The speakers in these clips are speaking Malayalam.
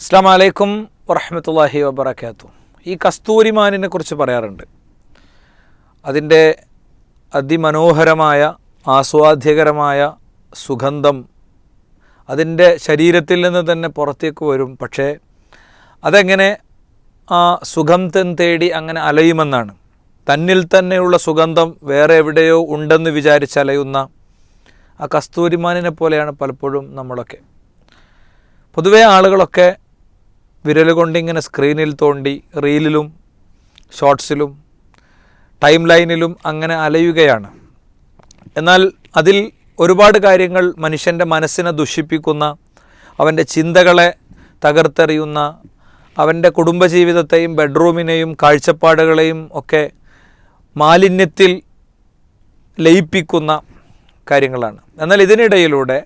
അസ്സാം വലൈക്കും വറഹമത്തല്ലാഹി വബർക്കാത്തു ഈ കസ്തൂരിമാനിനെ കുറിച്ച് പറയാറുണ്ട്. അതിന്റെ അതിമനോഹരമായ ആസ്വാദ്യകരമായ സുഗന്ധം അതിന്റെ ശരീരത്തിൽ നിന്ന് തന്നെ പുറത്തേക്ക് വരും. പക്ഷേ അതെങ്ങനെ ആ സുഗന്ധം തേടി അങ്ങനെ അലയുമെന്നാണ്. തന്നിൽ തന്നെയുള്ള സുഗന്ധം വേറെ എവിടെയോ ഉണ്ടെന്ന് വിചാരിച്ച് അലയുന്ന ആ കസ്തൂരിമാനിനെ പോലെയാണ് പലപ്പോഴും നമ്മളൊക്കെ. പൊതുവേ ആളുകളൊക്കെ വിരൽ കൊണ്ടിങ്ങനെ സ്ക്രീനിൽ തോണ്ടി റീലിലും ഷോർട്സിലും ടൈം ലൈനിലും അങ്ങനെ അലയുകയാണ്. എന്നാൽ അതിൽ ഒരുപാട് കാര്യങ്ങൾ മനുഷ്യന്റെ മനസ്സിനെ ദുഷിപ്പിക്കുന്ന അവന്റെ ചിന്തകളെ തകർത്തെറിയുന്ന അവന്റെ കുടുംബജീവിതത്തെയും ബെഡ്റൂമിനെയും കാഴ്ചപ്പാടുകളെയും ഒക്കെ മാലിന്യത്തിൽ ലയിപ്പിക്കുന്ന കാര്യങ്ങളാണ്. എന്നാൽ ഇതിനിടയിലൂടെ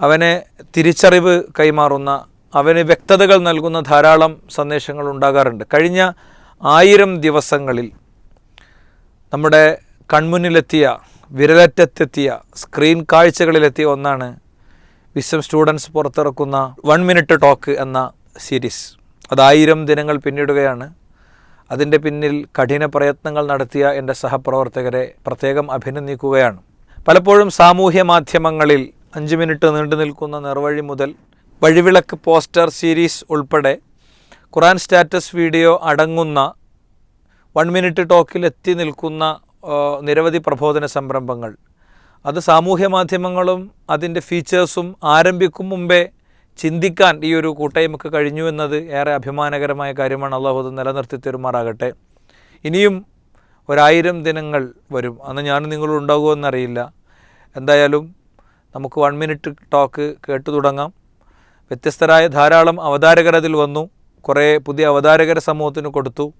അവനെ തിരിച്ചറിവ് കൈമാറുന്ന അവന് വ്യക്തതകൾ നൽകുന്ന ധാരാളം സന്ദേശങ്ങൾ ഉണ്ടാകാറുണ്ട്. കഴിഞ്ഞ ആയിരം ദിവസങ്ങളിൽ നമ്മുടെ കൺമുന്നിലെത്തിയ വിരലറ്റത്തെത്തിയ സ്ക്രീൻ കാഴ്ചകളിലെത്തിയ ഒന്നാണ് വിസം സ്റ്റുഡൻസ് പുറത്തിറക്കുന്ന വൺ മിനിറ്റ് ടോക്ക് എന്ന സീരീസ്. അതായിരം ദിനങ്ങൾ പിന്നിടുകയാണ്. അതിന്റെ പിന്നിൽ കഠിന പ്രയത്നങ്ങൾ നടത്തിയ എന്റെ സഹപ്രവർത്തകരെ പ്രത്യേകം അഭിനന്ദിക്കുകയാണ്. പലപ്പോഴും സാമൂഹ്യ മാധ്യമങ്ങളിൽ അഞ്ച് മിനിറ്റ് നീണ്ടു നിൽക്കുന്ന നിർവഴി മുതൽ വഴിവിളക്ക് പോസ്റ്റർ സീരീസ് ഉൾപ്പെടെ ഖുറാൻ സ്റ്റാറ്റസ് വീഡിയോ അടങ്ങുന്ന വൺ മിനിറ്റ് ടോക്കിൽ എത്തി നിൽക്കുന്ന നിരവധി പ്രബോധന സംരംഭങ്ങൾ. അത് സാമൂഹ്യ മാധ്യമങ്ങളും അതിന്റെ ഫീച്ചേഴ്സും ആരംഭിക്കും മുമ്പേ ചിന്തിക്കാൻ ഈ ഒരു കൂട്ടായ്മക്ക് കഴിഞ്ഞു എന്നത് ഏറെ അഭിമാനകരമായ കാര്യമാണ്. അള്ളാഹു അത് നിലനിർത്തി തരുമാറാകട്ടെ. ഇനിയും ഒരായിരം ദിനങ്ങൾ വരും. അന്ന് ഞാനും നിങ്ങളുണ്ടാകുമെന്നറിയില്ല എന്തായാലും നമുക്ക് വൺ മിനിറ്റ് ടോക്ക് കേട്ടു തുടങ്ങാം. വ്യത്യസ്തരായ ധാരാളം അവതാരകർ അതിൽ വന്നു. കുറേ പുതിയ അവതാരകരെ സമൂഹത്തിന് കൊടുത്തു.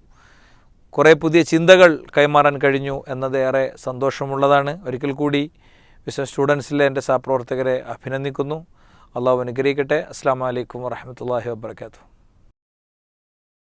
കുറേ പുതിയ ചിന്തകൾ കൈമാറാൻ കഴിഞ്ഞു എന്നത് ഏറെ സന്തോഷമുള്ളതാണ്. ഒരിക്കൽ കൂടി വിശ്വ സ്റ്റുഡൻസിലെ എന്റെ സഹപ്രവർത്തകരെ അഭിനന്ദിക്കുന്നു. അള്ളാഹു അനുഗ്രഹിക്കട്ടെ. അസ്സാം വലൈക്കും വാഹമത്തല്ലാഹി വാബർക്കാത്തു